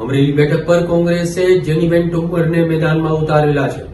અમરેલી બેઠક પર કોંગ્રેસે જેનીબેન ટોપરને મેદાનમાં ઉતારેલા છે.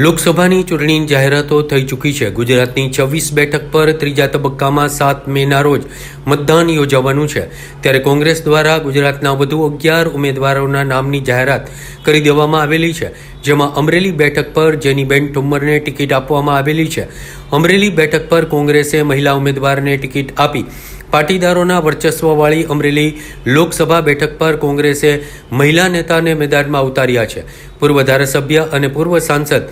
લોકસભાની ચૂંટણીની જાહેરાતો થઈ ચૂકી છે. ગુજરાતની છવ્વીસ બેઠક પર ત્રીજા તબક્કામાં સાત મેના રોજ મતદાન યોજાવાનું છે. ત્યારે કોંગ્રેસ દ્વારા ગુજરાતના વધુ અગિયાર ઉમેદવારોના નામની જાહેરાત કરી દેવામાં આવેલી છે. જેમાં અમરેલી બેઠક પર જેનીબેન ઠુમ્મરને ટિકિટ આપવામાં આવેલી છે. અમરેલી બેઠક પર કોંગ્રેસે મહિલા ઉમેદવારને ટિકિટ આપી. પાટીદારોના વર્ચસ્વવાળી અમરેલી લોકસભા બેઠક પર કોંગ્રેસે મહિલા નેતાને મેદાનમાં ઉતાર્યા છે. પૂર્વ ધારાસભ્ય અને પૂર્વ સાંસદ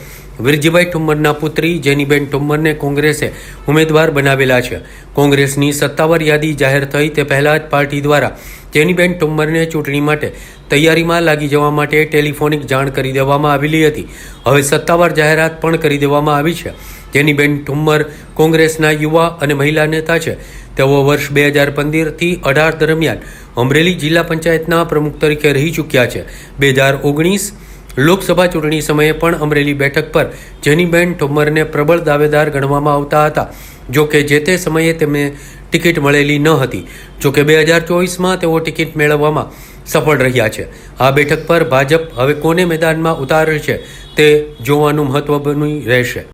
વિરજીભાઈ ઠુમ્મરના પુત્રી જેનીબેન ઠુમ્મરને કોંગ્રેસે ઉમેદવાર બનાવેલા છે. કોંગ્રેસની સત્તાવાર યાદી જાહેર થઈ તે પહેલા જ પાર્ટી દ્વારા જેનીબેન ઠુમ્મરને ચૂંટણી માટે તૈયારીમાં લાગી જવા માટે ટેલિફોનિક જાણ કરી દેવામાં આવેલી હતી. હવે સત્તાવાર જાહેરાત પણ કરી દેવામાં આવી છે. જેનીબેન ઠુમ્મર કોંગ્રેસના યુવા અને મહિલા નેતા છે. તેઓ વર્ષ બે હજાર પંદરથી અઢાર દરમિયાન અમરેલી જિલ્લા પંચાયતના પ્રમુખ તરીકે રહી ચૂક્યા છે. બે હજાર ઓગણીસ લોકસભા ચૂંટણી સમયે પણ અમરેલી બેઠક પર જેનીબેન ઠોમરને પ્રબળ દાવેદાર ગણવામાં આવતા હતા. જો કે જે તે સમયે તેમને ટિકિટ મળેલી ન હતી. જો કે બે હજાર ચોવીસમાં તેઓ ટિકિટ મેળવવામાં સફળ રહ્યા છે. આ બેઠક પર ભાજપ હવે કોને મેદાનમાં ઉતારે છે તે જોવાનું મહત્વ બની રહેશે.